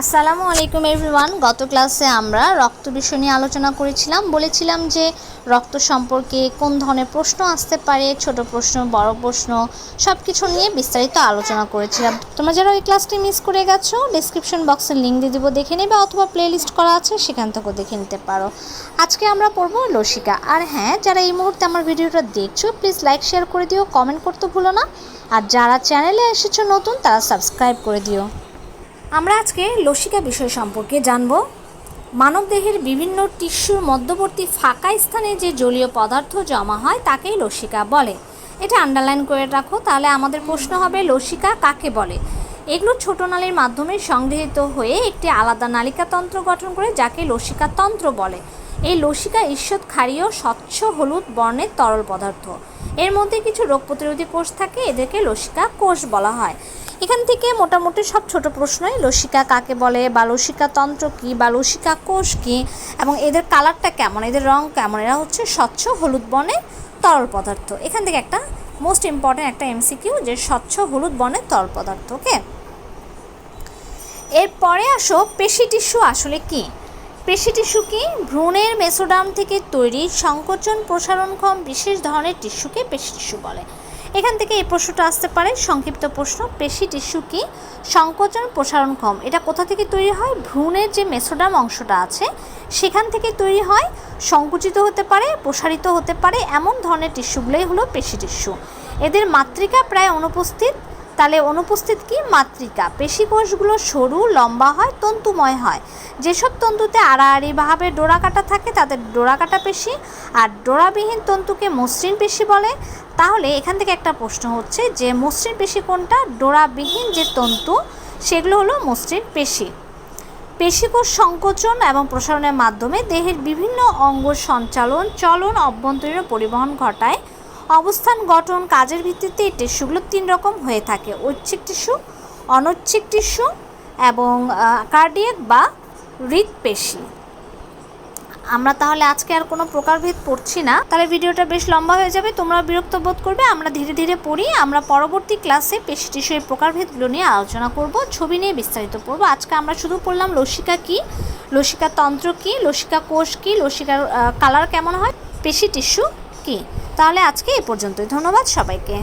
আসসালামু আলাইকুম এভরিওয়ান। গত ক্লাসে আমরা রক্ত বিষয় নিয়ে আলোচনা করেছিলাম। বলেছিলাম যে রক্ত সম্পর্কে কোন ধরনের প্রশ্ন আসতে পারে, ছোট প্রশ্ন, বড় প্রশ্ন সব কিছু নিয়ে বিস্তারিত আলোচনা করেছিলাম। তোমরা যারা ওই ক্লাসটি মিস করে গেছো ডিসক্রিপশন বক্সে লিঙ্ক দিয়ে দেবো, দেখে নেবে অথবা প্লেলিস্ট করা আছে, সেখান থেকেও দেখে নিতে পারো। আজকে আমরা পড়ব লসিকা। আর হ্যাঁ যারা এই মুহূর্তে আমার ভিডিওটা দেখছ প্লিজ লাইক শেয়ার করে দিও কমেন্ট করতে ভুলো না। আর যারা চ্যানেলে এসেছ নতুন, তারা সাবস্ক্রাইব করে দিও। আমরা আজকে লসিকা বিষয় সম্পর্কে জানব। মানবদেহের বিভিন্ন টিস্যুর মধ্যবর্তী ফাঁকা স্থানে যে জলীয় পদার্থ জমা হয়, তাকেই লসিকা বলে। এটা আন্ডারলাইন করে রাখো, তাহলে আমাদের প্রশ্ন হবে, লসিকা কাকে বলে? এগুলো ছোট নালীর মাধ্যমে সংগৃহীত হয়ে একটি আলাদা নালিকাতন্ত্র গঠন করে, যাকে লসিকা তন্ত্র বলে। এই লসিকা ঈষৎ ক্ষারীয় স্বচ্ছ হলুদ বর্ণের তরল পদার্থ। এর মধ্যে কিছু রোগ প্রতিরোধী কোষ থাকে, এদেরকে লসিকা কোষ বলা হয়। এখান থেকে মোটামুটি সব ছোট প্রশ্নই, লসিকা কাকে বলে বা লসিকা তন্ত্র কী বা লসিকা কোষ কী এবং এদের কালারটা কেমন, এদের রং কেমন, এরা হচ্ছে স্বচ্ছ হলুদ বর্ণের তরল পদার্থ। এখান থেকে একটা মোস্ট ইম্পর্ট্যান্ট একটা এমসিকিউ যে স্বচ্ছ হলুদ বর্ণের তরল পদার্থ ওকে এরপরে আসো, পেশি টিস্যু আসলে কি? পেশি টিস্যু কি? ভ্রূণের মেসোডাম থেকে তৈরি সংকোচন প্রসারণক্ষম বিশেষ ধরনের টিস্যুকে পেশি টিস্যু বলে। এখান থেকে এই প্রশ্নটা আসতে পারে। সংক্ষিপ্ত প্রশ্ন, পেশি টিস্যু কি? সংকোচন প্রসারণক্ষম এটা কোথা থেকে তৈরি হয়? ভ্রূণের যে মেসোডাম অংশটা আছে, সেখান থেকে তৈরি হয়, সংকুচিত হতে পারে, প্রসারিত হতে পারে, এমন ধরনের টিস্যুগুলোই হলো পেশি টিস্যু। এদের মাতৃকা প্রায় অনুপস্থিত। তাহলে অনুপস্থিত কি? মাতৃকা। পেশি কোষগুলো সরু, লম্বা হয়, তন্তুময় হয়। যেসব তন্তুতে আড়াআড়িভাবে ডোরা কাটা থাকে, তাদের ডোরা কাটা পেশি। আর ডোরাবিহীন তন্তুকে মসৃণ পেশি বলে। তাহলে এখান থেকে একটা প্রশ্ন হচ্ছে যে, মসৃণ পেশি কোনটা? ডোরাবিহীন যে তন্তু, সেগুলো হলো মসৃণ পেশি। পেশিকোষ সংকোচন এবং প্রসারণের মাধ্যমে দেহের বিভিন্ন অঙ্গ সঞ্চালন, চলন, অভ্যন্তরীণ পরিবহন ঘটায়। অবস্থান, গঠন, কাজের ভিত্তিতে এই টিস্যুগুলো তিন রকম হয়ে থাকে। ঐচ্ছিক টিস্যু, অনৈচ্ছিক টিস্যু এবং কার্ডিয়াক বা হৃদপেশি আমরা তাহলে আজকে আর কোনো প্রকারভেদ পড়ছি না। তাহলে ভিডিওটা বেশ লম্বা হয়ে যাবে তোমরা বিরক্ত বোধ করবে। আমরা ধীরে ধীরে পড়ি, আমরা পরবর্তী ক্লাসে পেশি টিস্যু এই প্রকারভেদগুলো নিয়ে আলোচনা করব, ছবি নিয়ে বিস্তারিত পড়ব। আজকে আমরা শুধু পড়লাম লসিকা কি, লসিকা তন্ত্র কি, লসিকা কোষ কি, লসিকার কালার কেমন হয়, পেশি টিস্যু কি? তাহলে আজকে এ পর্যন্তই। ধন্যবাদ সবাইকে।